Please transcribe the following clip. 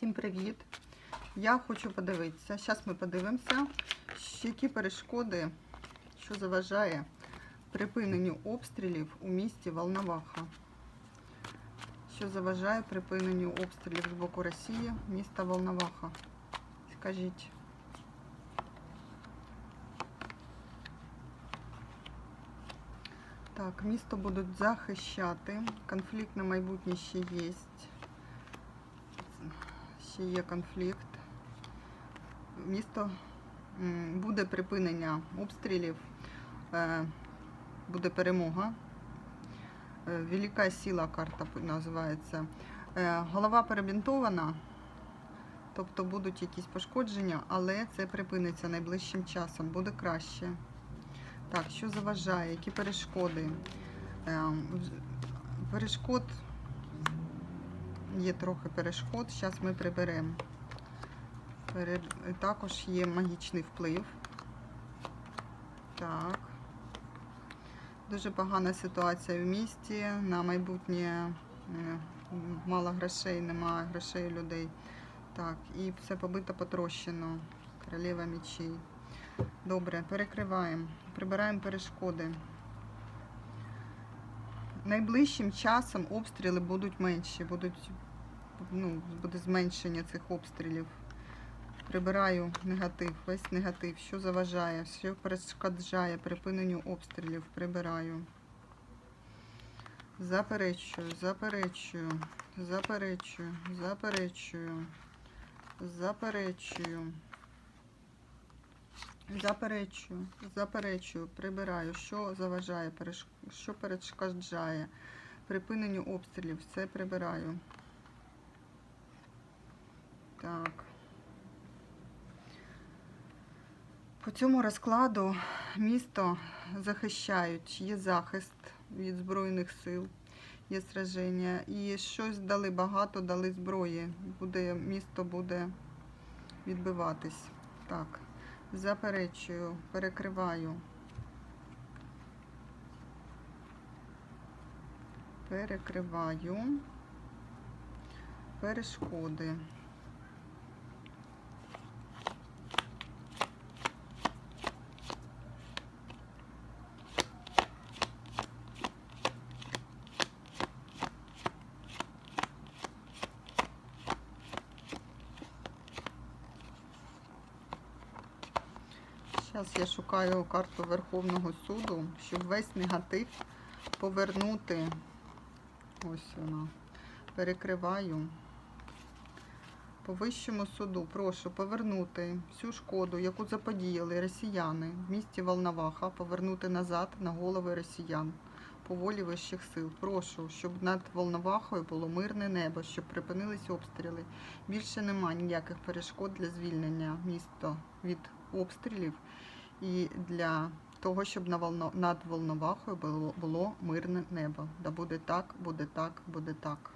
Всім привіт! Я хочу подивитися. Зараз ми подивимося, які перешкоди, що заважає припиненню обстрілів у місті Волноваха. Що заважає припиненню обстрілів з боку Росії міста Волноваха. Скажіть. Так, місто будуть захищати. Конфлікт на майбутнє ще є. Ще є конфлікт. Місто буде припинення обстрілів, е, буде перемога. Е, Велика сила карта називається. Е, Голова перебінтована, тобто будуть якісь пошкодження, але це припиниться найближчим часом, буде краще. Так, що заважає, які перешкоди? Е, Перешкод є трохи перешкод, зараз ми приберемо. Також є магічний вплив. Так. Дуже погана ситуація в місті. На майбутнє е, мало грошей, немає грошей людей. Так, і все побито потрощено. Королева мечей. Добре, перекриваємо. Прибираємо перешкоди. Найближчим часом обстріли будуть менші, будуть, ну, буде зменшення цих обстрілів. Прибираю негатив, весь негатив, що заважає, що перешкоджає припиненню обстрілів, прибираю. Заперечую, заперечую, заперечую, заперечую, заперечую. Заперечую, заперечую, прибираю, що заважає, що перешкоджає припиненню обстрілів, все прибираю. Так. По цьому розкладу місто захищають, є захист від Збройних сил, є сраження. І щось дали багато, дали зброї. Буде, місто буде відбиватись. Так. Заперечую, перекриваю. Перекриваю перешкоди. Зараз я шукаю карту Верховного суду, щоб весь негатив повернути. Ось вона. Перекриваю. По вищому суду прошу повернути всю шкоду, яку заподіяли росіяни в місті Волноваха, повернути назад на голови росіян по волі вищих сил. Прошу, щоб над Волновахою було мирне небо, щоб припинились обстріли. Більше немає ніяких перешкод для звільнення міста від обстрілів і для того, щоб над Волновахою було мирне небо. Да буде так, буде так, буде так.